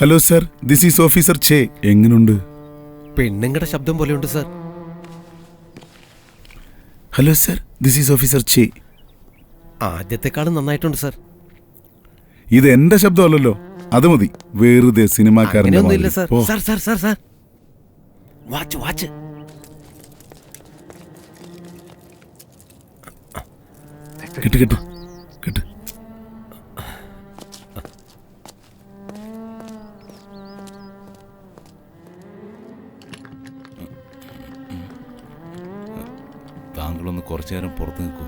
Hello sir this is officer Che എങ്ങനുണ്ട്? പെണ്ണുങ്ങളുടെ ശബ്ദം പോലെയുണ്ട് sir hello sir this is officer Che ആദ്യത്തെക്കാളും നന്നായിട്ടുണ്ട് സർ ഇത് എന്റെ ശബ്ദമല്ലല്ലോ. അത് മതി. വെറുതെ സിനിമാക്കാരൻ അങ്ങനെയൊന്നുമില്ല sir sir sir sir watch കിട്ട് കിട്ട്. താങ്കളൊന്ന് കുറച്ചു നേരം പുറത്ത് നിൽക്കൂ.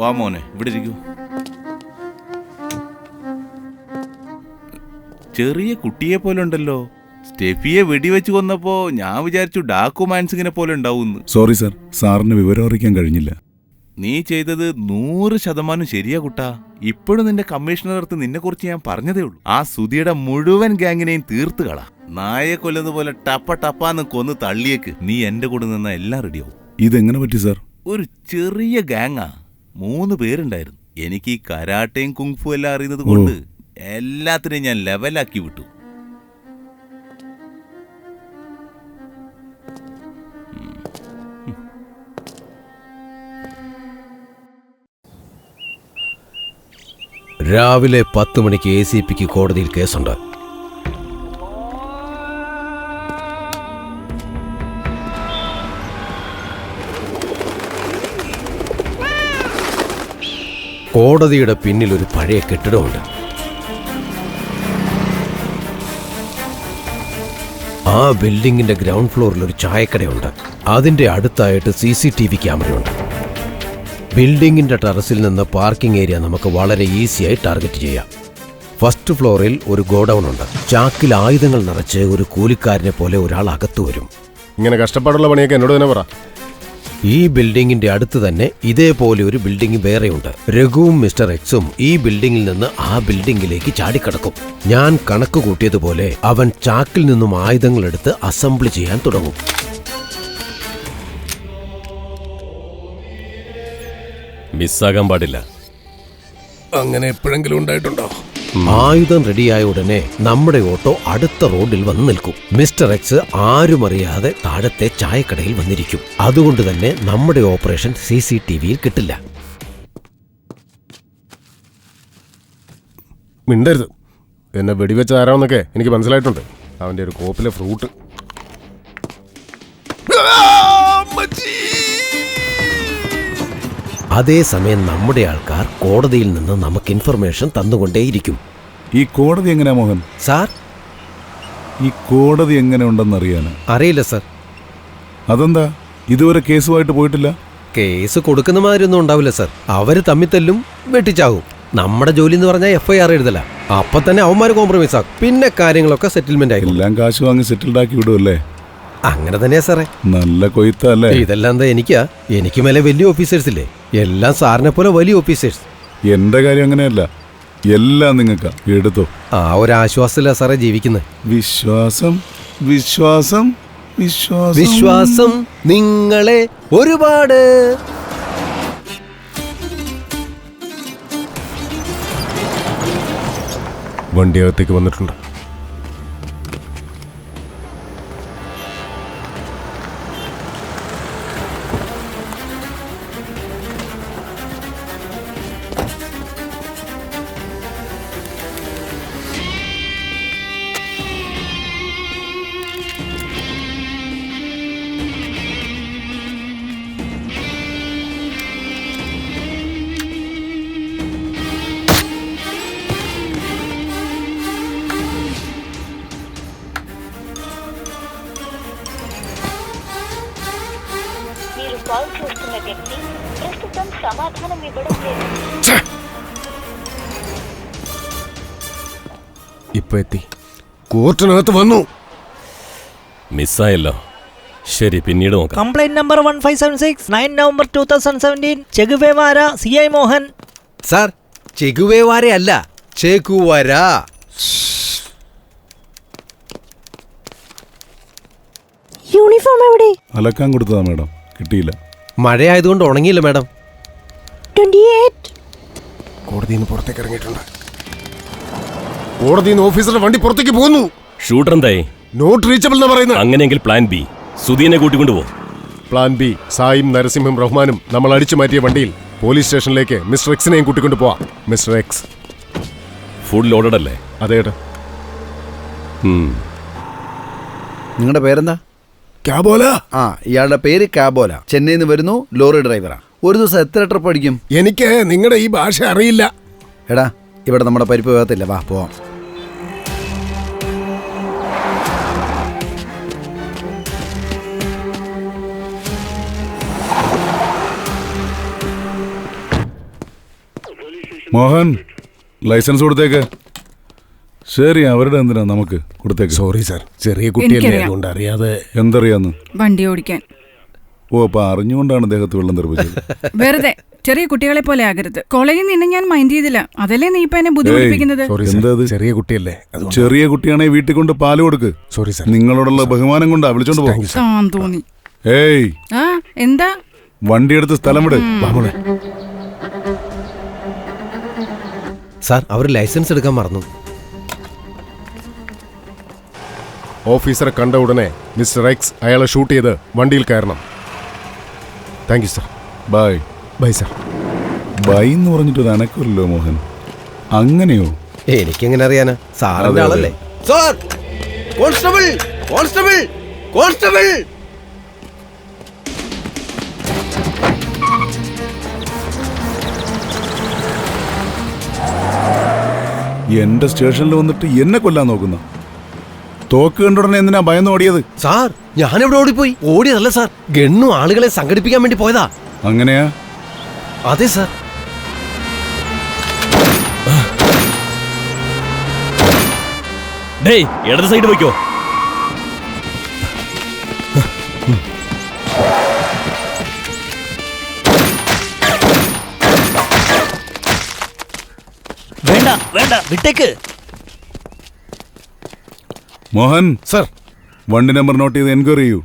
വാ മോനെ ഇവിടെ ഇരിക്കൂ. ചെറിയ കുട്ടിയെ പോലെ ഉണ്ടല്ലോ. സ്റ്റെഫിയെ വെടിവെച്ച് കൊന്നപ്പോ ഞാൻ വിചാരിച്ചു ഡാക്കു മാൻസിങ്ങിനെ പോലെ ഉണ്ടാവുന്നു. സോറി സാർ സാറിന് വിവരം അറിയിക്കാൻ കഴിഞ്ഞില്ല. നീ ചെയ്തത് നൂറ് ശതമാനം ശരിയാ കുട്ടാ. ഇപ്പോഴും നിന്റെ കമ്മീഷണർക്ക് നിന്നെക്കുറിച്ച് ഞാൻ പറഞ്ഞതേ ഉള്ളൂ. ആ സുധിയുടെ മുഴുവൻ ഗാങ്ങിനെയും തീർത്ത് കള. നായ കൊല്ലുന്ന പോലെ ടപ്പ ടപ്പാന്ന് കൊന്ന് തള്ളിയേക്ക്. നീ എന്റെ കൂടെ നിന്ന എല്ലാം റെഡിയാവും ഇതെങ്ങനെ പറ്റി സാർ? ഒരു ചെറിയ ഗാങ്ങാ. മൂന്ന് പേരുണ്ടായിരുന്നു. എനിക്ക് ഈ കരാട്ടയും കുങ്ഫു എല്ലാം അറിയുന്നത് കൊണ്ട് എല്ലാത്തിനെയും ഞാൻ ലെവലാക്കി വിട്ടു. രാവിലെ പത്ത് മണിക്ക് എ സി പിക്ക് കോടതിയിൽ കേസുണ്ട്. കോടതിയുടെ പിന്നിൽ ഒരു പഴയ കെട്ടിടമുണ്ട്. ആ ബിൽഡിങ്ങിന്റെ ഗ്രൗണ്ട് ഫ്ലോറിൽ ഒരു ചായക്കടയുണ്ട്. അതിന്റെ അടുത്തായിട്ട് സി സി ടി വി ക്യാമറയുണ്ട്. ബിൽഡിങ്ങിന്റെ ടെറസിൽ നിന്ന് പാർക്കിംഗ് ഏരിയ നമുക്ക് വളരെ ഈസിയായി ടാർഗറ്റ് ചെയ്യാം. ഫസ്റ്റ് ഫ്ലോറിൽ ഒരു ഗോഡൗൺ ഉണ്ട്. ചാക്കിൽ ആയുധങ്ങൾ നിറച്ച് ഒരു കൂലിക്കാരനെ പോലെ ഒരാൾ അകത്തു വരും. ഇങ്ങനെ കഷ്ടപ്പാടുള്ള പണിയൊക്കെ എന്നോട് തന്നെ പറ. ഈ ബിൽഡിങ്ങിന്റെ അടുത്ത് തന്നെ ഇതേപോലെ ഒരു ബിൽഡിംഗ് വേറെയുണ്ട് രഘുവും മിസ്റ്റർ എക്സും ഈ ബിൽഡിംഗിൽ നിന്ന് ആ ബിൽഡിംഗിലേക്ക് ചാടിക്കടക്കും. ഞാൻ കണക്ക് കൂട്ടിയതുപോലെ അവൻ ചാക്കിൽ നിന്നും ആയുധങ്ങൾ എടുത്ത് അസംബിൾ ചെയ്യാൻ തുടങ്ങും. മിസ്സാകാൻ പാടില്ല. അങ്ങനെ എപ്പോഴെങ്കിലും ഉണ്ടായിട്ടുണ്ടോ? ആയുധം റെഡിയായ ഉടനെ നമ്മുടെ ഓട്ടോ അടുത്ത റോഡിൽ വന്ന് നിൽക്കും. മിസ്റ്റർ എക്സ് ആരും അറിയാതെ താഴത്തെ ചായക്കടയിൽ വന്നിരിക്കും. അതുകൊണ്ട് തന്നെ നമ്മുടെ ഓപ്പറേഷൻ സി സി ടി വിയിൽ കിട്ടില്ല. മിണ്ടരുത്. എന്നെ വെടിവെച്ച ആരാന്നൊക്കെ എനിക്ക് മനസ്സിലായിട്ടുണ്ട്. അവന്റെ ഒരു കോപ്പിലെ ഫ്രൂട്ട്. അതേസമയം നമ്മുടെ ആൾക്കാർ കോടതിയിൽ നിന്ന് നമുക്ക് ഇൻഫർമേഷൻ തന്നുകൊണ്ടേയിരിക്കും. ഈ കോടതി എങ്ങനെയാ മോഹൻ? സാർ? ഈ കോടതി എങ്ങനെ ഉണ്ടെന്ന് അറിയാന്? അറിയില്ല സർ. അതെന്താ? ഇതുവരെ കേസുമായിട്ട് പോയിട്ടില്ല? കേസ് കൊടുക്കുന്ന മാതിരിയൊന്നും ഉണ്ടാവില്ല സർ. അവർ തമ്മിൽ തല്ലും വെട്ടിച്ചാകും നമ്മുടെ ജോലി എന്ന് പറഞ്ഞാൽ എഫ് ഐ ആർ എഴുതല. അപ്പൊ തന്നെ അവന്മാര് കോംപ്രമൈസ് ആകും പിന്നെ കാര്യങ്ങളൊക്കെ സെറ്റിൽമെന്റ് ആയി. എല്ലാം കാശ് വാങ്ങി സെറ്റിൽഡ് ആക്കി വിടുമല്ലേ അങ്ങനെ തന്നെയാ സാറേ. നല്ല കൊയ്ത്തല്ലേ ഇതെല്ലാം എന്താ എനിക്കാ? എനിക്ക് മേലെ വലിയ ഓഫീസേഴ്സ് ഇല്ലേ? എല്ലാം സാറിനെ പോലെ വലിയ ഓഫീസേഴ്സ് എന്റെ കാര്യം അങ്ങനെയല്ല. എല്ലാം നിങ്ങൾക്ക്. എടുത്തു. ആ ഒരു ആശ്വാസത്തിലാ സാറേ ജീവിക്കുന്നത് വിശ്വാസം വിശ്വാസം വിശ്വാസം. വിശ്വാസം നിങ്ങളെ ഒരുപാട്. വണ്ടി അകത്തേക്ക് വന്നിട്ടുണ്ട്. వ్యక్తి ప్రస్తుతం సమాధానం ఇవ్వడం లేదు ഇപ്പൊ എത്തി കോർട്ടിനകത്ത് വന്നു മിസ്സായല്ലോ ശരി പിന്നീട് നോക്കാം complaint number one five seven six nine November two thousand seventeen Che Guevara C I Mohan sir Che Guevara അല്ല ചെകുവര യൂണിഫോം എവിടെ അലക്കാൻ കൊടുത്തതാ മേഡം കിട്ടിയില്ല മഴയായതുകൊണ്ട് ഉണങ്ങിയില്ല മാഡം. കോടതിയിൽ നിന്ന് പുറത്തേക്ക് ഇറങ്ങിയിട്ടുണ്ട്. കോടതിയിൽ നിന്ന് ഓഫീസറുടെ വണ്ടി പുറത്തേക്ക് പോകുന്നു. ഷൂട്ടർ എന്തായി? നോട്ട് റീച്ചബിൾ എന്ന് പറയുന്നത്. അങ്ങനെയെങ്കിൽ പ്ലാൻ ബി സുധീനെ കൂട്ടിക്കൊണ്ടുപോ. പ്ലാൻ ബി സായിം നരസിംഹം റഹ്മാനും നമ്മൾ അടിച്ചു മാറ്റിയ വണ്ടിയിൽ പോലീസ് സ്റ്റേഷനിലേക്ക് മിസ്റ്റർ എക്സിനെയും കൂട്ടിക്കൊണ്ട് പോവാം. Mister X. ഫുൾ ലോഡഡ് അല്ലേ? അതെ ഏട്ടാ. നിങ്ങളുടെ പേരെന്താ? ക്യാബോല ആ ഇയാളുടെ പേര് കാബോല. ചെന്നൈയിൽ നിന്ന് വരുന്നു ലോറി ഡ്രൈവറാ. ഒരു ദിവസം എത്ര ട്രിപ്പ് അടിക്കും എനിക്ക് നിങ്ങളുടെ ഈ ഭാഷ അറിയില്ല. എടാ ഇവിടെ നമ്മുടെ പരിപ്പ് വേഗത്തില്ല വാ പോവാം. മോഹൻ ലൈസൻസ് കൊടുത്തേക്ക്. ശരി അവരുടെ എന്തിനാ നമുക്ക് കൊടുത്തേക്ക്? സോറി സാർ ചെറിയ കുട്ടിയല്ലേ എനിക്കറിയാം. അതുകൊണ്ട് അറിയാതെ എന്തറിയാന്ന്? വണ്ടി ഓടിക്കാൻ. ഓ അപ്പൊ അറിഞ്ഞുകൊണ്ടാണ് ദേഹത്ത് വെള്ളം തെറിപ്പിച്ചത്. വെറുതെ. ചെറിയ കുട്ടികളെ പോലെ ആകരുത്. കോളേജിൽ നിന്ന് ഞാൻ മൈൻഡ് ചെയ്തില്ല. അതല്ലേ നീ ഇപ്പൊ എന്നെ ബുദ്ധിമുട്ടിപ്പിക്കുന്നത്? സോറി എന്താ സാർ ഇത്? ചെറിയ കുട്ടിയല്ലേ അതുകൊണ്ട് ചെറിയ കുട്ടിയാണെ വീട്ടിൽ കൊണ്ട് പാൽ കൊടുക്ക്. സോറി സാർ നിങ്ങളോടുള്ള ബഹുമാനം കൊണ്ടാ വിളിച്ചോണ്ട് താങ്ക് പോകും യു സാർ താൻ തോന്നി ഏയ് ആ എന്താ? വണ്ടി എടുത്ത് സ്ഥലം വിട്. വാമോളെ സാർ അവർ ലൈസൻസ് എടുക്കാൻ മറന്നു. ഓഫീസറെ കണ്ട ഉടനെ മിസ്റ്റർ എക്സ് അയാളെ ഷൂട്ട് ചെയ്ത് വണ്ടിയിൽ കയറണം. Thank you sir bye bye sir bye എന്ന് പറഞ്ഞിട്ട് ഒരു മോഹൻ. അങ്ങനെയോ? എനിക്കെങ്ങനെ അറിയാനാ? സാറിന്റെ. ആളല്ലേ സാർ! കോൺസ്റ്റബിൾ! കോൺസ്റ്റബിൾ! കോൺസ്റ്റബിൾ! എന്റെ സ്റ്റേഷനിൽ വന്നിട്ട് എന്നെ കൊല്ലാൻ നോക്കുന്ന. തോക്ക് കണ്ടുടനെ എന്തിനാ ഭയന്ന് ഓടിയത്? സാർ ഞാൻ എവിടെ ഓടിപ്പോയി? ഓടിയതല്ല സാർ. ഗണ്ണു ആളുകളെ സംഘടിപ്പിക്കാൻ വേണ്ടി പോയതാ. അങ്ങനെയാ? അതെ സാർ. ഡേയ് ഇടത് സൈഡ് പോയിക്കോ വേണ്ട വേണ്ട. വിട്ടേക്ക്. മോഹൻ. സർ. വണ്ടി നമ്പർ നോട്ട് ചെയ്ത് എൻക്വയറി ചെയ്യൂ.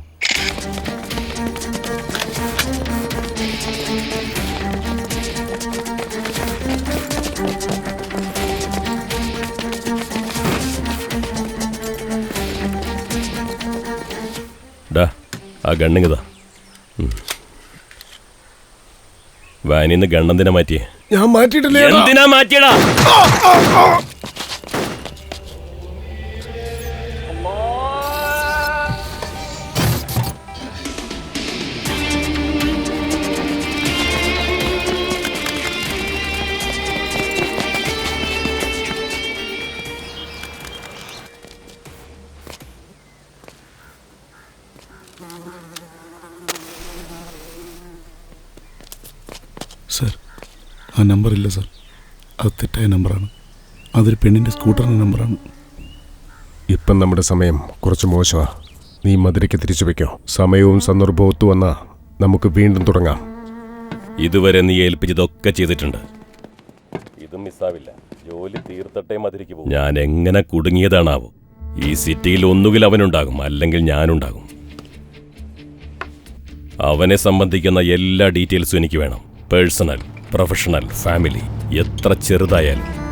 ഡാ ആ ഗണ്ണിങ്ങതാ വാനിന്ന് ഗണ്ണെന്തിനാ മാറ്റിയേ. ഞാൻ മാറ്റിയിട്ടില്ല എന്തിനാ മാറ്റിയടാ? സർ ആ നമ്പർ ഇല്ല സർ. അത് തെറ്റായ നമ്പറാണ്. അതൊരു പെണ്ണിന്റെ സ്കൂട്ടറിന്റെ നമ്പറാണ്. ഇപ്പം നമ്മുടെ സമയം കുറച്ച് മോശമാണ് നീ മധുരയ്ക്ക് തിരിച്ചു വയ്ക്കോ. സമയവും സന്ദർഭവും ഒത്തു വന്നാ നമുക്ക് വീണ്ടും തുടങ്ങാം. ഇതുവരെ നീ ഏൽപ്പിച്ചതൊക്കെ ചെയ്തിട്ടുണ്ട്. ഇത് മിസ്സാവില്ല. ജോലി തീർത്തട്ടെ മധുരയ്ക്ക് പോകും. ഞാൻ എങ്ങനെ കുടുങ്ങിയതാണാവോ? ഈ സിറ്റിയിൽ ഒന്നുകിൽ അവനുണ്ടാകും അല്ലെങ്കിൽ ഞാനുണ്ടാകും. അവനെ സംബന്ധിക്കുന്ന എല്ലാ ഡീറ്റെയിൽസും എനിക്ക് വേണം. പേഴ്സണൽ പ്രൊഫഷണൽ ഫാമിലി എത്ര ചെറുതായാലും.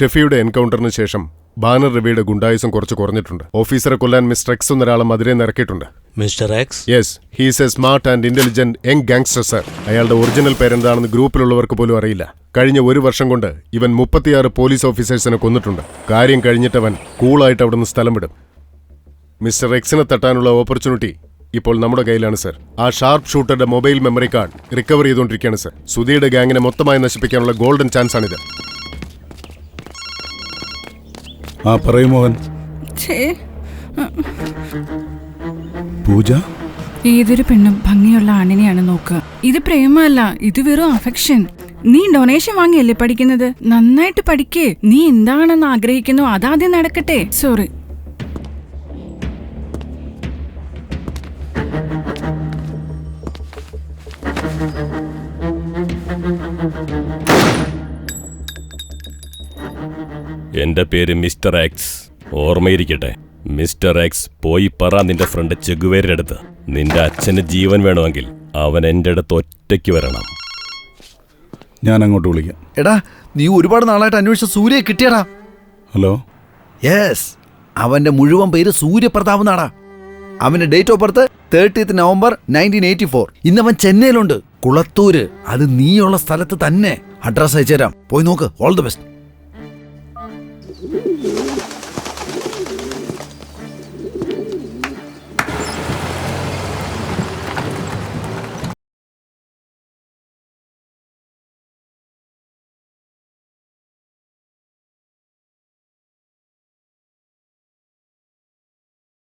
ഷെഫിയുടെ എൻകൗണ്ടറിന് ശേഷം ബാനർ രവിയുടെ ഗുണ്ടായുസം കുറച്ച് കുറഞ്ഞിട്ടുണ്ട്. ഓഫീസറെ കൊല്ലാൻ മിസ്റ്റർ എക്സ് എന്നൊരാളെ മധുരയിൽ നിറക്കിയിട്ടുണ്ട് mister X yes he's a smart and intelligent young gangster sir അയാളുടെ ഒറിജിനൽ പേരെന്താണെന്ന് ഗ്രൂപ്പിലുള്ളവർക്ക് പോലും അറിയില്ല. കഴിഞ്ഞ ഒരു വർഷം കൊണ്ട് ഇവൻ മുപ്പത്തിയാറ് പോലീസ് ഓഫീസേഴ്സിനെ കൊന്നിട്ടുണ്ട്. കാര്യം കഴിഞ്ഞിട്ടവൻ കൂളായിട്ട് അവിടുന്ന് സ്ഥലം വിടും. മിസ്റ്റർ എക്സിനെ തട്ടാനുള്ള ഓപ്പർച്യൂണിറ്റി ഇപ്പോൾ നമ്മുടെ കയ്യിലാണ് സർ ആ ഷാർപ്പ് ഷൂട്ടറുടെ മൊബൈൽ മെമ്മറി കാർഡ് റിക്കവർ ചെയ്തുകൊണ്ടിരിക്കുകയാണ് സർ സുധിയുടെ ഗാങ്ങിനെ മൊത്തമായി നശിപ്പിക്കാനുള്ള ഗോൾഡൻ ചാൻസ് ആണിത്. ആ പറയൂ മോഹൻ. പൂജ? ഏതൊരു പെണ്ണും ഭംഗിയുള്ള ആണിനെയാണ് നോക്കുക. ഇത് പ്രേമല്ല ഇത് വെറും അഫെക്ഷൻ നീ ഡൊണേഷൻ വാങ്ങിയല്ലേ പഠിക്കുന്നത്? നന്നായിട്ട് പഠിക്കേ. നീ എന്താണെന്ന് ആഗ്രഹിക്കുന്നു? അതാദ്യം നടക്കട്ടെ. സോറി എന്റെ പേര് മിസ്റ്റർ എക്സ്. ഓർമ്മയിരിക്കട്ടെ. മിസ്റ്റർ എക്സ് പോയി പറ നിന്റെ ഫ്രണ്ട് ചെഗുവേരുടെ അടുത്ത്. നിന്റെ അച്ഛന് ജീവൻ വേണമെങ്കിൽ അവൻ എന്റെ അടുത്ത് ഒറ്റയ്ക്ക് വരണം. ഞാൻ അങ്ങോട്ട് വിളിക്കാം. എടാ നീ ഒരുപാട് നാളായിട്ട് അന്വേഷിച്ച സൂര്യ കിട്ടിയടാ. ഹലോ? യെസ് അവന്റെ മുഴുവൻ പേര് സൂര്യപ്രതാപ് നാടാ അവന്റെ date of birth thirtieth November nineteen eighty four. ഇന്നവൻ ചെന്നൈയിലുണ്ട്. കുളത്തൂര്. അത് നീയുള്ള സ്ഥലത്ത് തന്നെ. അഡ്രസ് അയച്ചുതരാം. പോയി നോക്ക്. All the best.